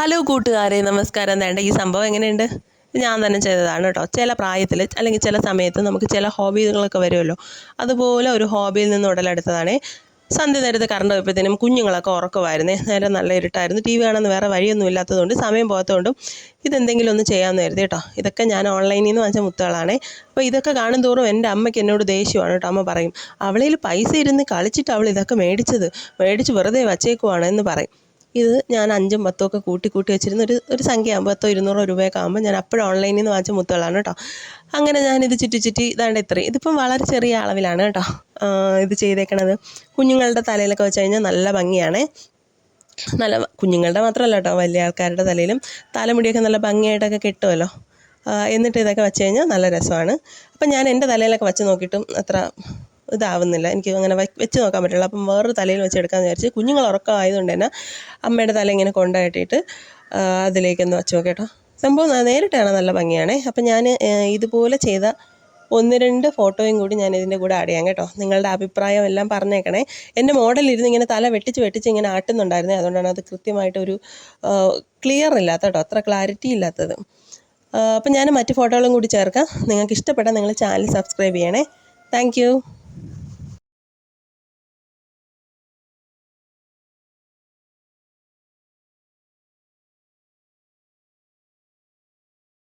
Hello കൂട്ടുകാരെ നമസ്കാരം. വേണ്ട ഈ സംഭവം എങ്ങനെയുണ്ട്? ഞാൻ തന്നെ ചെയ്തതാണ് കേട്ടോ. ചില പ്രായത്തിൽ അല്ലെങ്കിൽ ചില സമയത്ത് നമുക്ക് ചില ഹോബികളൊക്കെ വരുമല്ലോ. അതുപോലെ ഒരു ഹോബിയിൽ നിന്ന് ഉടലെടുത്തതാണ്. സന്ധ്യ നേരത്തെ കറണ്ട് പോയപ്പോഴത്തേനും കുഞ്ഞുങ്ങളൊക്കെ ഉറക്കമായിരുന്നേ. നേരെ നല്ല ഇരുട്ടായിരുന്നു. ടി വി കാണാൻ വേറെ വഴിയൊന്നും ഇല്ലാത്തതുകൊണ്ട് സമയം പോകാത്തതുകൊണ്ടും ഇതെന്തെങ്കിലും ഒന്ന് ചെയ്യാമെന്ന് കരുതി കേട്ടോ. ഇതൊക്കെ ഞാൻ ഓൺലൈനിൽ നിന്ന് വാങ്ങിച്ച മുത്തുകളാണേ. അപ്പോൾ ഇതൊക്കെ കാണും തോറും എന്റെ അമ്മയ്ക്ക് എന്നോട് ദേഷ്യമാണ് കേട്ടോ. അമ്മ പറയും അവളിൽ പൈസ ഇരുന്ന് കളിച്ചിട്ട് അവൾ ഇതൊക്കെ മേടിച്ചത്. മേടിച്ച് വെറുതെ വച്ചേക്കുവാണ് എന്ന് പറയും. ഇത് ഞാൻ അഞ്ചും പത്തും ഒക്കെ കൂട്ടി കൂട്ടി വെച്ചിരുന്ന ഒരു ഒരു സംഖ്യ ആകുമ്പോൾ പത്തോ ഇരുന്നൂറോ രൂപയൊക്കെ ആകുമ്പോൾ ഞാൻ അപ്പോഴും ഓൺലൈനിൽ നിന്ന് വാങ്ങിച്ച മുത്തുകളാണ് കേട്ടോ. അങ്ങനെ ഞാനിത് ചുറ്റി ചുറ്റി ഇതാണ്ട് ഇത്രയും. ഇതിപ്പം വളരെ ചെറിയ അളവിലാണ് കേട്ടോ ഇത് ചെയ്തേക്കണത്. കുഞ്ഞുങ്ങളുടെ തലയിലൊക്കെ വെച്ച് കഴിഞ്ഞാൽ നല്ല ഭംഗിയാണേ. നല്ല കുഞ്ഞുങ്ങളുടെ മാത്രമല്ല കേട്ടോ വലിയ ആൾക്കാരുടെ തലയിലും തലമുടിയൊക്കെ നല്ല ഭംഗിയായിട്ടൊക്കെ കിട്ടുമല്ലോ എന്നിട്ട് ഇതൊക്കെ വെച്ച് കഴിഞ്ഞാൽ നല്ല രസമാണ്. അപ്പം ഞാൻ എന്റെ തലയിലൊക്കെ വെച്ച് നോക്കിയിട്ടും അത്ര ഇതാവുന്നില്ല. എനിക്ക് അങ്ങനെ വെച്ച് നോക്കാൻ പറ്റില്ല. അപ്പം വേറൊരു തലയിൽ വെച്ച് എടുക്കാമെന്ന് വിചാരിച്ച് കുഞ്ഞുങ്ങൾ ഉറക്കമായതുകൊണ്ട് തന്നെ അമ്മയുടെ തല ഇങ്ങനെ കൊണ്ടായിട്ടിട്ട് അതിലേക്കൊന്ന് വെച്ച് നോക്കേട്ടോ കേട്ടോ. സംഭവം നേരിട്ടാണ് നല്ല ഭംഗിയാണേ. അപ്പം ഞാൻ ഇതുപോലെ ചെയ്ത ഒന്ന് രണ്ട് ഫോട്ടോയും കൂടി ഞാൻ ഇതിന്റെ കൂടെ ആഡ് ചെയ്യാം കേട്ടോ. നിങ്ങളുടെ അഭിപ്രായം എല്ലാം പറഞ്ഞേക്കണേ. എന്റെ മോഡൽ ഇരുന്ന് ഇങ്ങനെ തല വെട്ടിച്ച് വെട്ടിച്ച് ഇങ്ങനെ ആട്ടുന്നുണ്ടായിരുന്നേ. അതുകൊണ്ടാണ് അത് കൃത്യമായിട്ടൊരു ക്ലിയർ ഇല്ലാത്ത കേട്ടോ. അത്ര ക്ലാരിറ്റി ഇല്ലാത്തത്. അപ്പം ഞാൻ മറ്റ് ഫോട്ടോകളും കൂടി ചേർക്കാം. നിങ്ങൾക്ക് ഇഷ്ടപ്പെട്ടാൽ നിങ്ങൾ ചാനൽ സബ്സ്ക്രൈബ് ചെയ്യണേ. താങ്ക്